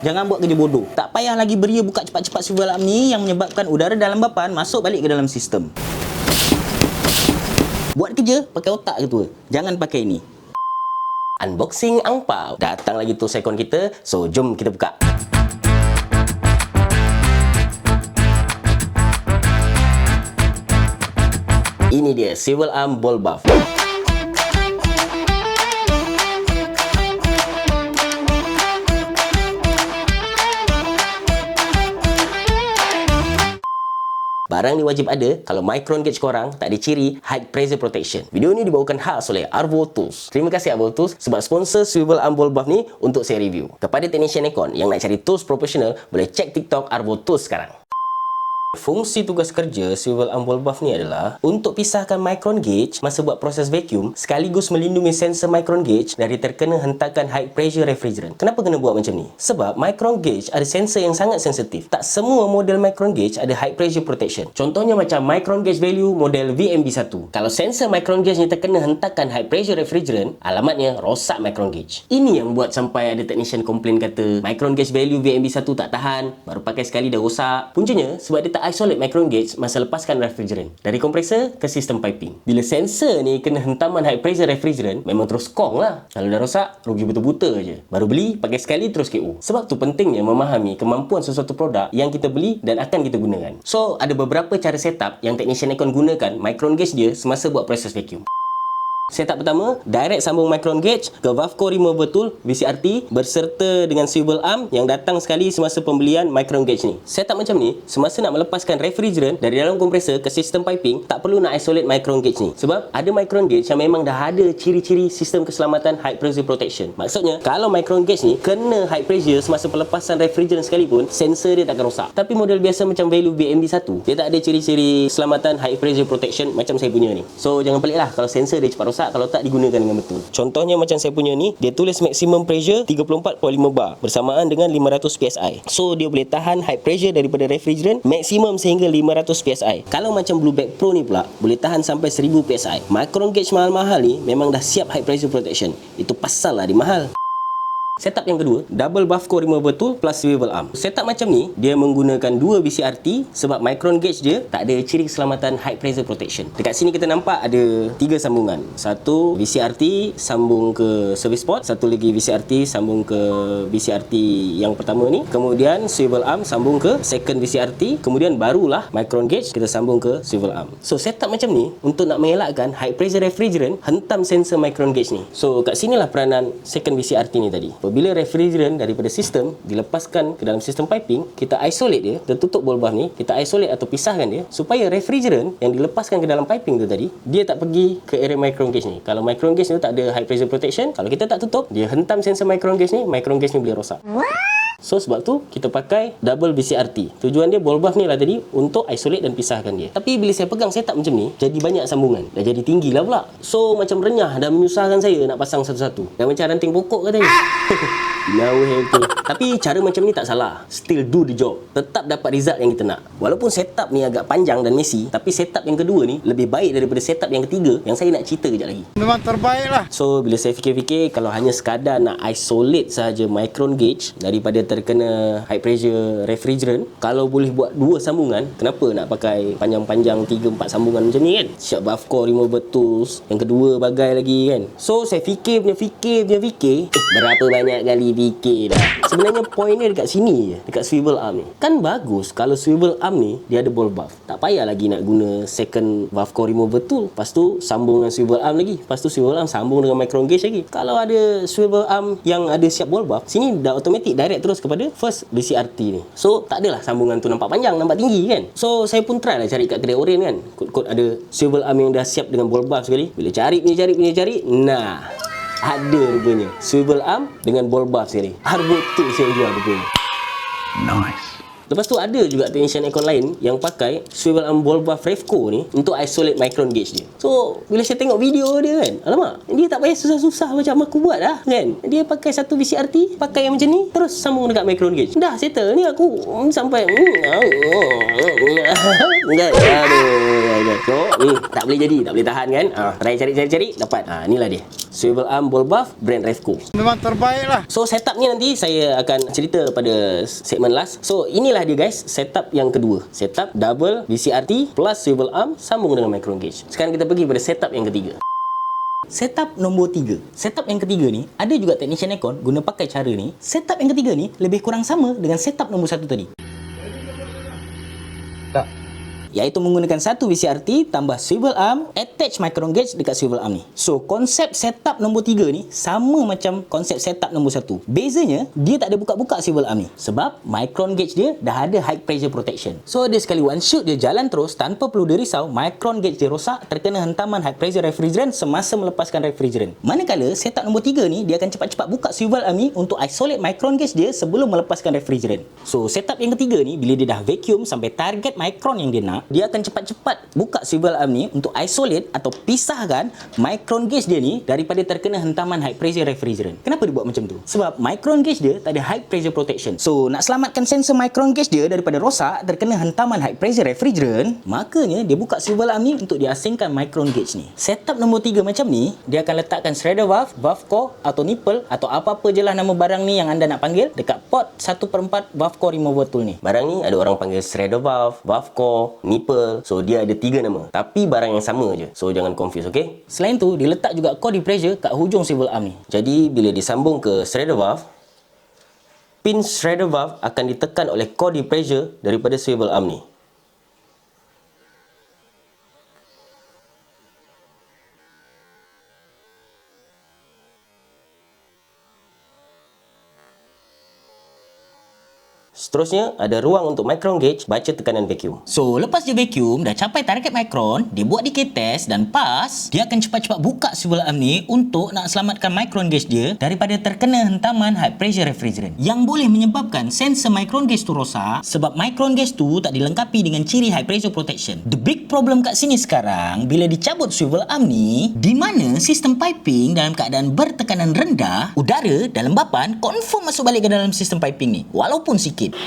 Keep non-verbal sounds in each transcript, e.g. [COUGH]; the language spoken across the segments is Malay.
Jangan buat kerja bodoh. Tak payah lagi beria buka cepat-cepat swivel arm ni yang menyebabkan udara dalam bapan masuk balik ke dalam sistem. Buat kerja pakai otak ketua. Jangan pakai ini. Unboxing angpau. Datang lagi tu sekon kita. So, jom kita buka. Ini dia, Civil Arm Ball Buff. Barang ni wajib ada kalau micron gauge korang tak ada ciri high pressure protection. Video ni dibawakan khas oleh Arvo Tools. Terima kasih Arvo Tools sebab sponsor swivel arm ball buff ni untuk saya review. Kepada technician Nikon yang nak cari tools profesional, boleh check TikTok Arvo Tools sekarang. Fungsi tugas kerja swivel arm ball buff ni adalah untuk pisahkan micron gauge masa buat proses vacuum sekaligus melindungi sensor micron gauge dari terkena hentakan high pressure refrigerant. Kenapa kena buat macam ni? Sebab micron gauge ada sensor yang sangat sensitif. Tak semua model micron gauge ada high pressure protection. Contohnya macam micron gauge value model VMB1. Kalau sensor micron gauge ni terkena hentakan high pressure refrigerant, alamatnya rosak micron gauge. Ini yang buat sampai ada technician komplain kata micron gauge value VMB1 tak tahan, baru pakai sekali dah rosak. Puncanya sebab dia tak isolate micron gauge masa lepaskan refrigerant dari kompresor ke sistem piping. Bila sensor ni kena hentaman high pressure refrigerant, memang terus kong lah. Kalau dah rosak, rugi betul-betul je. Baru beli, pakai sekali terus KO. Sebab tu pentingnya memahami kemampuan sesuatu produk yang kita beli dan akan kita gunakan. So, ada beberapa cara setup yang technician Nikon gunakan micron gauge dia semasa buat proses vacuum. Setup pertama, direct sambung micron gauge ke core remover tool VCRT berserta dengan swivel arm yang datang sekali semasa pembelian micron gauge ni. Setup macam ni, semasa nak melepaskan refrigerant dari dalam kompresor ke sistem piping, tak perlu nak isolate micron gauge ni. Sebab ada micron gauge yang memang dah ada ciri-ciri sistem keselamatan high pressure protection. Maksudnya, kalau micron gauge ni kena high pressure semasa pelepasan refrigerant sekalipun, sensor dia takkan rosak. Tapi model biasa macam value VMB1, dia tak ada ciri-ciri keselamatan high pressure protection macam saya punya ni. So, jangan pelik lah kalau sensor dia cepat rosak rosak kalau tak digunakan dengan betul. Contohnya macam saya punya ni, dia tulis maximum pressure 34.5 bar bersamaan dengan 500 PSI. So dia boleh tahan high pressure daripada refrigerant maksimum sehingga 500 PSI. Kalau macam Blueback Pro ni pula, boleh tahan sampai 1000 PSI. Micron gauge mahal-mahal ni memang dah siap high pressure protection. Itu pasal lah dia mahal. Setup yang kedua, double buff core remover tool plus swivel arm. Setup macam ni, dia menggunakan dua VCRT sebab micron gauge dia tak ada ciri keselamatan high pressure protection. Dekat sini kita nampak ada tiga sambungan. Satu VCRT sambung ke service port, satu lagi VCRT sambung ke VCRT yang pertama ni. Kemudian swivel arm sambung ke second VCRT, kemudian barulah micron gauge kita sambung ke swivel arm. So setup macam ni untuk nak mengelakkan high pressure refrigerant hentam sensor micron gauge ni. So kat sinilah peranan second VCRT ni tadi apabila refrigerant daripada sistem dilepaskan ke dalam sistem piping, kita isolate dia, kita tutup bol buff ni, kita isolate atau pisahkan dia supaya refrigerant yang dilepaskan ke dalam piping tu tadi, dia tak pergi ke area micron gauge ni. Kalau micron gauge ni tak ada high pressure protection, kalau kita tak tutup, dia hentam sensor micron gauge ni, micron gauge ni boleh rosak. So sebab tu kita pakai double VCRT. Tujuan dia ball buff ni lah tadi untuk isolate dan pisahkan dia. Tapi bila saya pegang setup macam ni, jadi banyak sambungan. Dah jadi tinggi lah pula. So macam renyah dan menyusahkan saya nak pasang satu-satu. Dan macam ranting pokok katanya. [LAUGHS] Naweh tu. Tapi cara macam ni tak salah. Still do the job. Tetap dapat result yang kita nak. Walaupun setup ni agak panjang dan messy, tapi setup yang kedua ni lebih baik daripada setup yang ketiga yang saya nak cerita kejap lagi. Memang terbaik lah. So bila saya fikir-fikir kalau hanya sekadar nak isolate sahaja micron gauge daripada terkena high pressure refrigerant, kalau boleh buat dua sambungan, kenapa nak pakai panjang-panjang 3 4 sambungan macam ni kan? Siap buff core remover tools, yang kedua bagai lagi kan. So saya fikir punya fikir punya fikir, eh, berapa banyak kali fikir dah. Sebenarnya point dia dekat sini je, dekat swivel arm ni. Kan bagus kalau swivel arm ni dia ada ball buff. Tak payah lagi nak guna second buff core remover tool. Lepas tu sambung dengan swivel arm lagi. Lepas tu swivel arm sambung dengan micron gauge lagi. Kalau ada swivel arm yang ada siap ball buff, sini dah automatic direct terus kepada first BCRT ni. So tak adalah sambungan tu nampak panjang, nampak tinggi kan. So saya pun try lah cari kat kedai oren kan. Kod-kod ada swivel arm yang dah siap dengan ball buff sekali. Bila cari punya cari punya cari, nah ada rupanya swivel arm dengan ball buff sekali. Harga tu saya jual rupanya. Nice. Lepas tu ada juga technician aircon lain yang pakai swivel arm ball valve Revco ni untuk isolate micron gauge dia. So, bila saya tengok video dia kan, alamak, dia tak payah susah-susah macam aku buat lah kan. Dia pakai satu VCRT, pakai yang macam ni, terus sambung dekat micron gauge. Dah settle ni aku mm, sampai Enggak, [LAUGHS] aduh. So, hmm, tak boleh jadi, tak boleh tahan kan. Ah, try cari-cari-cari, dapat. Ah, inilah dia. Swivel arm ball valve brand Revco. Memang terbaik lah. So setup ni nanti saya akan cerita pada segmen last. So inilah dia guys, setup yang kedua. Setup double VCRT plus swivel arm sambung dengan micro gauge. Sekarang kita pergi pada setup yang ketiga. Setup nombor 3. Setup yang ketiga ni, ada juga technician aircon guna pakai cara ni. Setup yang ketiga ni lebih kurang sama dengan setup nombor satu tadi. Iaitu menggunakan satu VCRT tambah swivel arm, attach micron gauge dekat swivel arm ni. So, konsep setup nombor 3 ni sama macam konsep setup nombor 1. Bezanya, dia tak ada buka-buka swivel arm ni. Sebab micron gauge dia dah ada high pressure protection. So, dia sekali one shoot dia jalan terus tanpa perlu dirisau micron gauge dia rosak terkena hentaman high pressure refrigerant semasa melepaskan refrigerant. Manakala setup nombor 3 ni dia akan cepat-cepat buka swivel arm ni untuk isolate micron gauge dia sebelum melepaskan refrigerant. So, setup yang ketiga ni bila dia dah vacuum sampai target micron yang dia nak, dia akan cepat-cepat buka swivel arm ni untuk isolate atau pisahkan micron gauge dia ni daripada terkena hentaman high pressure refrigerant. Kenapa dia buat macam tu? Sebab micron gauge dia tak ada high pressure protection. So, nak selamatkan sensor micron gauge dia daripada rosak terkena hentaman high pressure refrigerant, makanya dia buka swivel arm ni untuk diasingkan micron gauge ni. Setup nombor 3 macam ni, dia akan letakkan shredder valve, valve core atau nipple atau apa-apa je lah nama barang ni yang anda nak panggil dekat port 1/4 valve core remover tool ni. Barang ni ada orang panggil shredder valve, valve core, nipple. So dia ada tiga nama. Tapi barang yang sama je. So jangan confuse, okay? Selain tu, dia letak juga core depressure kat hujung swivel arm ni. Jadi bila disambung ke shredder valve, pin shredder valve akan ditekan oleh core depressure daripada swivel arm ni. Seterusnya, ada ruang untuk micron gauge baca tekanan vacuum. So, lepas dia vacuum, dah capai target micron, dia buat decay test dan pas, dia akan cepat-cepat buka swivel arm ni untuk nak selamatkan micron gauge dia daripada terkena hentaman high pressure refrigerant yang boleh menyebabkan sensor micron gauge tu rosak sebab micron gauge tu tak dilengkapi dengan ciri high pressure protection. The big problem kat sini sekarang, bila dicabut swivel arm ni, di mana sistem piping dalam keadaan bertekanan rendah, udara dan lembapan confirm masuk balik ke dalam sistem piping ni, walaupun sikit.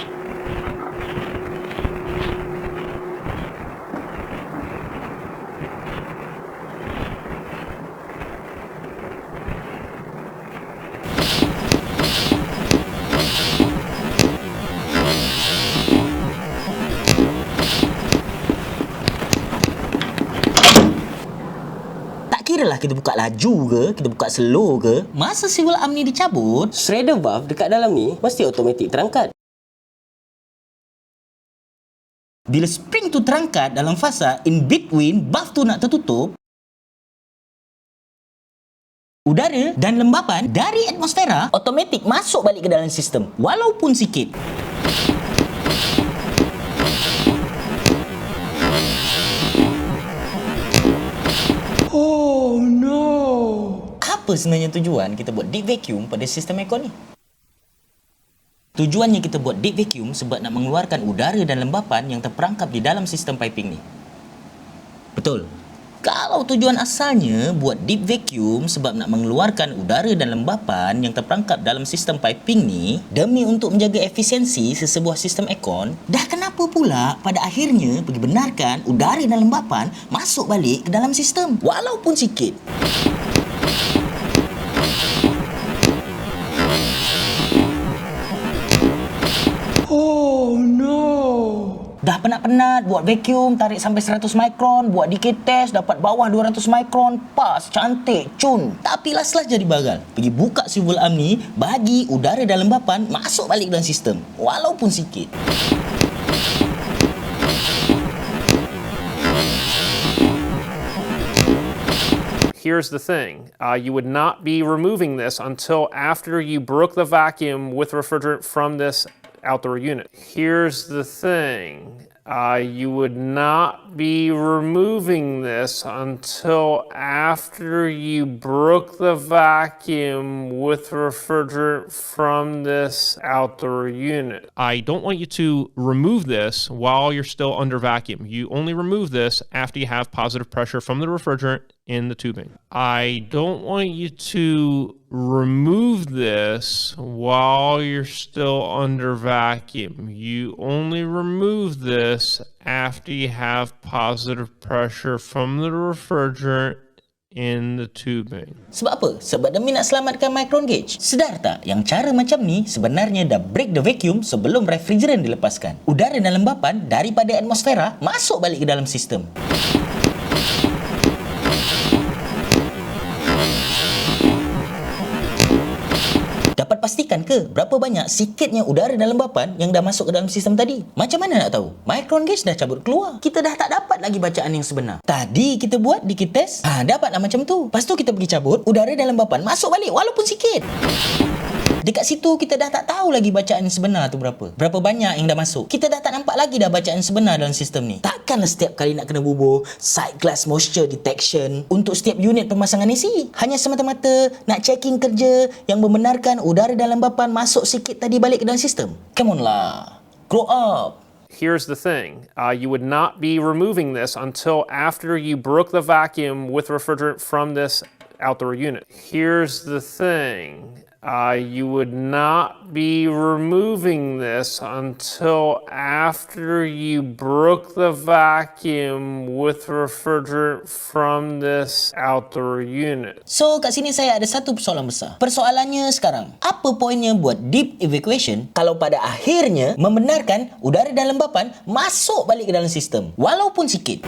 Lah kita buka laju ke, kita buka slow ke, masa swivel arm ni dicabut, Shredder valve dekat dalam ni mesti automatik terangkat. bila spring tu terangkat dalam fasa in between valve tu nak tertutup, udara dan lembapan dari atmosfera automatik masuk balik ke dalam sistem walaupun sikit. Apa sebenarnya tujuan kita buat deep vacuum pada sistem aircon ni? Tujuannya kita buat deep vacuum sebab nak mengeluarkan udara dan lembapan yang terperangkap di dalam sistem piping ni. Betul. Kalau tujuan asalnya buat deep vacuum sebab nak mengeluarkan udara dan lembapan yang terperangkap dalam sistem piping ni demi untuk menjaga efisiensi sesebuah sistem aircon, dah kenapa pula pada akhirnya pergi benarkan udara dan lembapan masuk balik ke dalam sistem walaupun sikit? Dah penat-penat buat vacuum tarik sampai 100 mikron, buat decay test dapat bawah 200 mikron, pas, cantik, cun. Tapi last-last jadi bagal. Pergi buka swivel arm ni, bagi udara dan lembapan masuk balik dalam sistem. Walaupun sikit. here's the thing uh, you would not be removing this until after you broke the vacuum with refrigerant from this outdoor unit. Here's the thing. Uh, you would not be removing this until after you broke the vacuum with refrigerant from this outdoor unit. I don't want you to remove this while you're still under vacuum. You only remove this after you have positive pressure from the refrigerant in the tubing. I don't want you to remove this while you're still under vacuum. You only remove this after you have positive pressure from the refrigerant in the tubing. Sebab apa? Sebab demi nak selamatkan micron gauge. Sedar tak yang cara macam ni sebenarnya dah break the vacuum sebelum refrigerant dilepaskan. Udara dan lembapan daripada atmosfera masuk balik ke dalam sistem. Pastikan ke berapa banyak sikitnya udara dan lembapan yang dah masuk ke dalam sistem tadi? Macam mana nak tahu? Micron gauge dah cabut keluar. Kita dah tak dapat lagi bacaan yang sebenar. Tadi kita buat di test, ha, dapatlah macam tu. Lepas tu kita pergi cabut, udara dan lembapan masuk balik walaupun sikit. Dekat situ kita dah tak tahu lagi bacaan sebenar tu berapa. Berapa banyak yang dah masuk. Kita dah tak nampak lagi dah bacaan sebenar dalam sistem ni. Takkanlah setiap kali nak kena bubuh side glass moisture detection untuk setiap unit pemasangan AC. Hanya semata-mata nak checking kerja yang membenarkan udara dan lembapan masuk sikit tadi balik ke dalam sistem. Come on lah. Grow up. Here's the thing. Uh, you would not be removing this until after you broke the vacuum with refrigerant from this outdoor unit. Here's the thing. Uh, you would not be removing this until after you broke the vacuum with refrigerant from this outdoor unit. So kat sini saya ada satu persoalan besar. Persoalannya sekarang, apa poinnya buat deep evacuation kalau pada akhirnya membenarkan udara dan lembapan masuk balik ke dalam sistem walaupun sikit?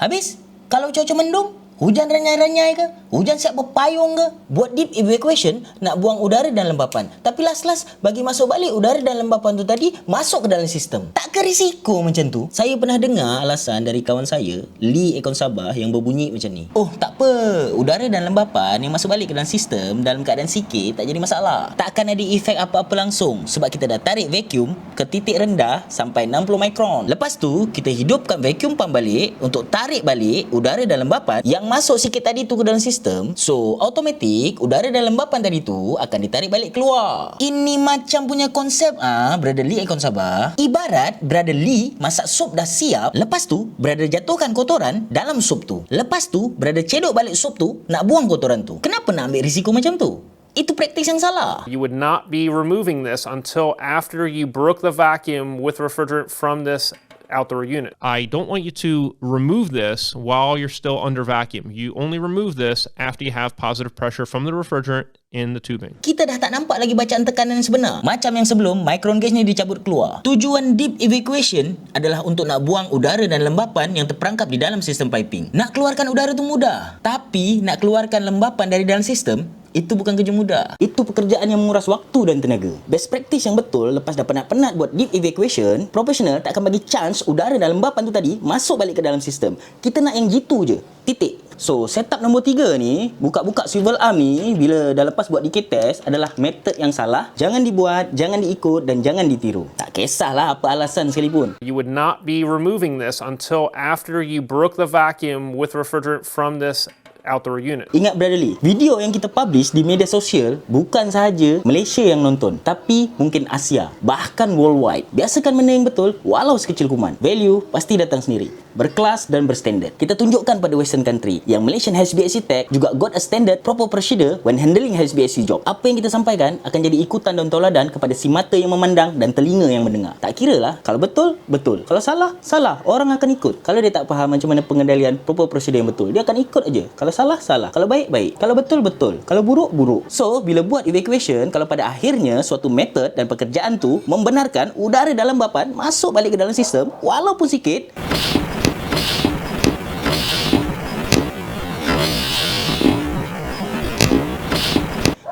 Habis, kalau cuaca mendung, hujan renyai-renyai ke, hujan siap berpayung ke, buat deep evacuation nak buang udara dan lembapan. Tapi last-last bagi masuk balik udara dan lembapan tu tadi masuk ke dalam sistem. Tak ke risiko macam tu? Saya pernah dengar alasan dari kawan saya, Lee Ekon Sabah yang berbunyi macam ni. Oh, tak apa. Udara dan lembapan yang masuk balik ke dalam sistem dalam keadaan sikit tak jadi masalah. Takkan ada efek apa-apa langsung sebab kita dah tarik vacuum ke titik rendah sampai 60 mikron. Lepas tu, kita hidupkan vacuum pump balik untuk tarik balik udara dan lembapan yang masuk sikit tadi tu ke dalam sistem. So, automatik udara dan lembapan tadi tu akan ditarik balik keluar. Ini macam punya konsep ah, Brother Lee Ekon Sabah. Ibarat Brother Lee masak sup dah siap, lepas tu Brother jatuhkan kotoran dalam sup tu. Lepas tu Brother cedok balik sup tu nak buang kotoran tu. Kenapa nak ambil risiko macam tu? Itu praktis yang salah. You would not be removing this until after you broke the vacuum with refrigerant from this outdoor unit. I don't want you to remove this while you're still under vacuum. You only remove this after you have positive pressure from the refrigerant in the tubing. kita dah tak nampak lagi bacaan tekanan yang sebenar. Macam yang sebelum, micron gauge ni dicabut keluar. Tujuan deep evacuation adalah untuk nak buang udara dan lembapan yang terperangkap di dalam sistem piping. Nak keluarkan udara tu mudah. Tapi, nak keluarkan lembapan dari dalam sistem, itu bukan kerja mudah. Itu pekerjaan yang menguras waktu dan tenaga. Best practice yang betul lepas dah penat-penat buat deep evacuation, profesional tak akan bagi chance udara dan lembapan tu tadi masuk balik ke dalam sistem. Kita nak yang gitu je. Titik. So, setup nombor tiga ni, buka-buka swivel arm ni, bila dah lepas buat DK test, adalah method yang salah. Jangan dibuat, jangan diikut dan jangan ditiru. Tak kisahlah apa alasan sekalipun. You would not be removing this until after you broke the vacuum with refrigerant from this outdoor unit. Ingat Lee, video yang kita publish di media sosial bukan sahaja Malaysia yang nonton, tapi mungkin Asia, bahkan worldwide. Biasakan benda yang betul walau sekecil kuman. Value pasti datang sendiri. Berkelas dan berstandard. Kita tunjukkan pada western country yang Malaysian HBSC Tech juga got a standard proper procedure when handling HBSC job. Apa yang kita sampaikan akan jadi ikutan dan toladan kepada si mata yang memandang dan telinga yang mendengar. Tak kira lah, kalau betul, betul. Kalau salah, salah. Orang akan ikut. Kalau dia tak faham macam mana pengendalian proper procedure yang betul, dia akan ikut aja. Kalau salah, salah. Kalau baik, baik. Kalau betul, betul. Kalau buruk, buruk. So, bila buat evacuation, kalau pada akhirnya suatu method dan pekerjaan tu membenarkan udara dalam bapan masuk balik ke dalam sistem, walaupun sikit,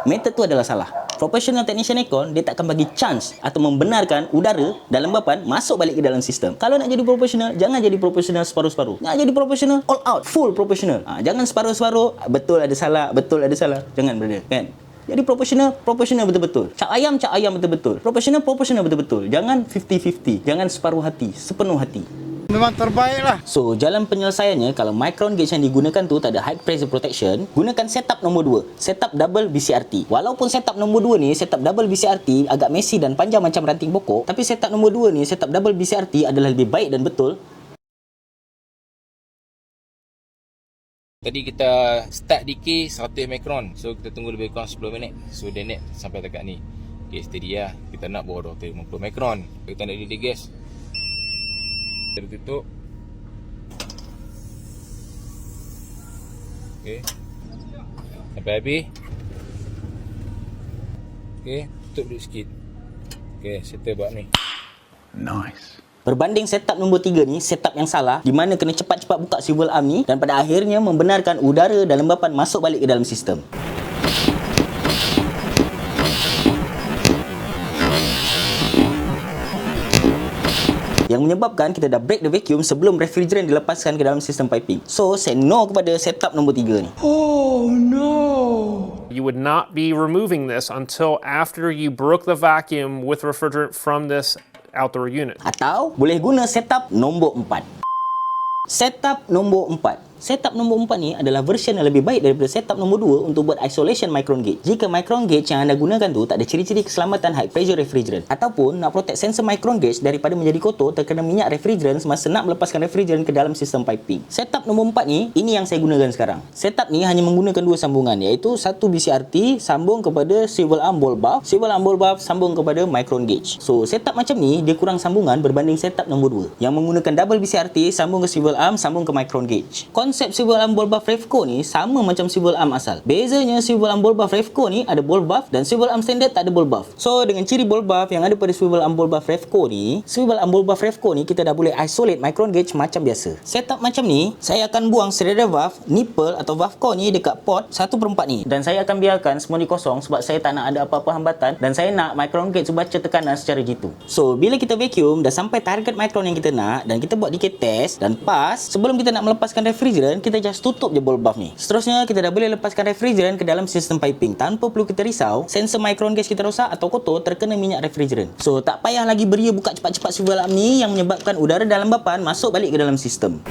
method tu adalah salah. Professional technician aircon, dia takkan bagi chance atau membenarkan udara dalam bapan masuk balik ke dalam sistem. Kalau nak jadi profesional, jangan jadi profesional separuh-separuh. Nak jadi profesional, all out, full professional. Ha, jangan separuh-separuh, betul ada salah, betul ada salah. Jangan brother, kan? Jadi profesional, profesional betul-betul. Cak ayam, cak ayam betul-betul. Profesional, profesional betul-betul. Jangan 50-50. Jangan separuh hati, sepenuh hati. Memang terbaik lah. So, jalan penyelesaiannya kalau micron gauge yang digunakan tu tak ada high pressure protection, gunakan setup nombor 2, setup double BCRT. Walaupun setup nombor 2 ni, setup double BCRT agak messy dan panjang macam ranting pokok, tapi setup nombor 2 ni, setup double BCRT adalah lebih baik dan betul. Tadi kita start decay 100 mikron So kita tunggu lebih kurang 10 minit. So dia naik sampai dekat ni. Okay steady lah. Kita nak bawa 250 mikron Kita nak delay gas Kita tutup Okay Sampai habis. Okay Tutup dulu sikit. Okay settle buat ni. Nice. Berbanding setup nombor 3 ni, setup yang salah di mana kena cepat-cepat buka swivel arm ni dan pada akhirnya membenarkan udara dalam bapan masuk balik ke dalam sistem. Yang menyebabkan kita dah break the vacuum sebelum refrigerant dilepaskan ke dalam sistem piping. So, saya no kepada setup nombor 3 ni. Oh no. You would not be removing this until after you broke the vacuum with refrigerant from this outdoor unit. Atau boleh guna setup nombor 4. Setup nombor 4. Setup nombor 4 ni adalah version yang lebih baik daripada setup nombor 2 untuk buat isolation micron gauge. Jika micron gauge yang anda gunakan tu tak ada ciri-ciri keselamatan high pressure refrigerant ataupun nak protect sensor micron gauge daripada menjadi kotor terkena minyak refrigerant semasa nak melepaskan refrigerant ke dalam sistem piping. Setup nombor 4 ni, ini yang saya gunakan sekarang. Setup ni hanya menggunakan dua sambungan iaitu satu BCRT sambung kepada swivel arm ball valve, swivel arm ball valve sambung kepada micron gauge. So, setup macam ni dia kurang sambungan berbanding setup nombor 2 yang menggunakan double BCRT sambung ke swivel arm sambung ke micron gauge. Konsep swivel arm ball valve Revco ni sama macam swivel arm asal. Bezanya swivel arm ball valve Revco ni ada ball valve dan swivel arm standard tak ada ball valve. So dengan ciri ball valve yang ada pada swivel arm ball valve Revco ni, swivel arm ball valve Revco ni kita dah boleh isolate micron gauge macam biasa. Setup macam ni, saya akan buang cylinder valve, nipple atau valve core ni dekat port 1/4 ni dan saya akan biarkan semua ni kosong sebab saya tak nak ada apa-apa hambatan dan saya nak micron gauge baca tekanan secara jitu. So bila kita vacuum dah sampai target micron yang kita nak dan kita buat decay test dan pas, sebelum kita nak melepaskan refrigerant, kita just tutup je ball valve ni. Seterusnya, kita dah boleh lepaskan refrigerant ke dalam sistem piping tanpa perlu kita risau sensor micron gas kita rosak atau kotor terkena minyak refrigerant. So, tak payah lagi beria buka cepat-cepat swivel arm ni yang menyebabkan udara dalam bapan masuk balik ke dalam sistem.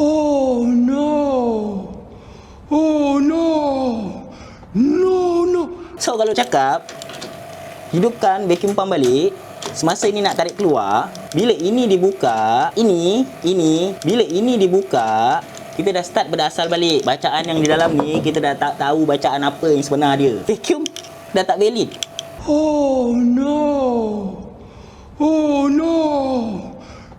Oh no. Oh no. No no. So, kalau cakap, hidupkan vacuum pump balik, semasa ini nak tarik keluar, bila ini dibuka, ini, ini, bila ini dibuka, kita dah start pada asal balik. Bacaan yang di dalam ni, kita dah tak tahu bacaan apa yang sebenar dia. Vacuum dah tak valid. Oh no. Oh no.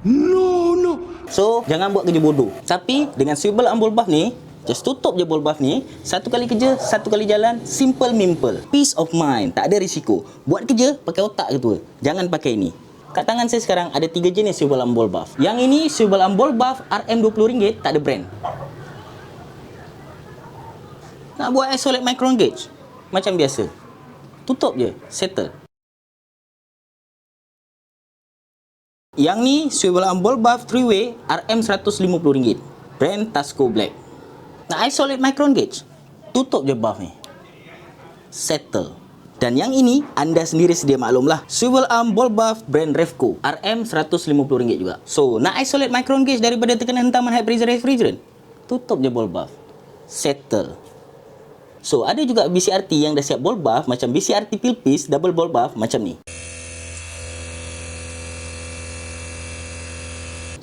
No no. So, jangan buat kerja bodoh. Tapi, dengan swivel ball valve ni, just tutup je ball valve ni. Satu kali kerja, satu kali jalan. Simple mimple. Peace of mind. Tak ada risiko. Buat kerja, pakai otak ketua. Jangan pakai ni. Kat tangan saya sekarang ada tiga jenis swivel arm ball valve. Yang ini swivel arm ball valve RM20, tak ada brand. Nak buat isolate micron gauge? Macam biasa. Tutup je. Settle. Yang ni swivel arm ball valve 3 way RM150. Brand Tasco Black. Isolate micron gauge? Tutup je valve ni. Settle. Dan yang ini anda sendiri sedia maklum lah. Swivel arm ball valve brand Revco. RM150 juga. So, nak isolate micron gauge daripada tekanan hentaman high pressure refrigerant? Tutup je ball valve. Settle. So, ada juga BCRT yang dah siap ball valve macam BCRT pill piece double ball valve macam ni.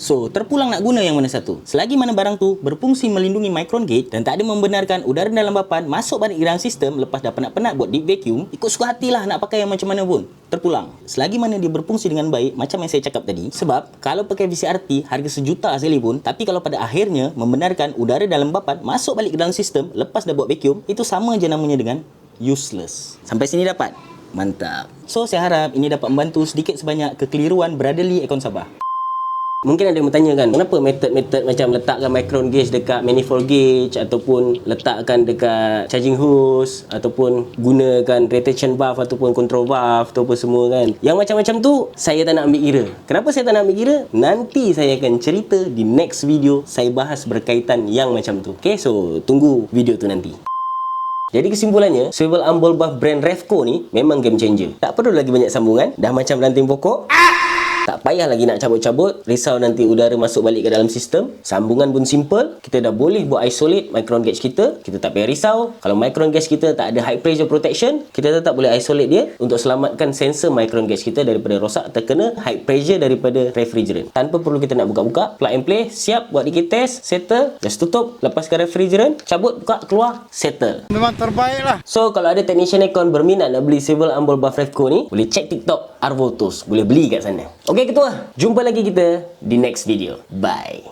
So, terpulang nak guna yang mana satu? Selagi mana barang tu berfungsi melindungi micron gauge dan tak ada membenarkan udara dalam bapan masuk ke dalam sistem lepas dah penat-penat buat deep vacuum, ikut suka hatilah nak pakai yang macam mana pun. Terpulang. Selagi mana dia berfungsi dengan baik, macam yang saya cakap tadi, sebab kalau pakai VCRT harga sejuta sekalipun, tapi kalau pada akhirnya membenarkan udara dalam bapan masuk balik ke dalam sistem lepas dah buat vacuum, itu sama je namanya dengan useless. Sampai sini dapat? Mantap. So, saya harap ini dapat membantu sedikit sebanyak kekeliruan Brotherly Aircon Sabah. Mungkin ada yang bertanya kan, kenapa method-method macam letakkan micron gauge dekat manifold gauge ataupun letakkan dekat charging hose ataupun gunakan retention valve ataupun control valve apa semua kan. Yang macam-macam tu saya tak nak ambil kira. Kenapa saya tak nak ambil kira? Nanti saya akan cerita di next video saya bahas berkaitan yang macam tu. Okay, so tunggu video tu nanti. Jadi kesimpulannya, swivel ball buff brand Revco ni memang game changer. Tak perlu lagi banyak sambungan, dah macam ranting pokok. Tak payah lagi nak cabut-cabut, risau nanti udara masuk balik ke dalam sistem. Sambungan pun simple, kita dah boleh buat isolate micron gauge kita. Kita tak payah risau. Kalau micron gauge kita tak ada high pressure protection, kita tetap boleh isolate dia untuk selamatkan sensor micron gauge kita daripada rosak terkena high pressure daripada refrigerant. Tanpa perlu kita nak buka-buka, plug and play, siap buat dikit test, settle, just tutup, lepaskan refrigerant, cabut, buka, keluar, settle. Memang terbaik lah. So kalau ada technician aircon berminat nak beli Civil Ambol Buff Revco ni, boleh check TikTok Arvo Tools. Boleh beli kat sana. Ketua, jumpa lagi kita di next video. Bye.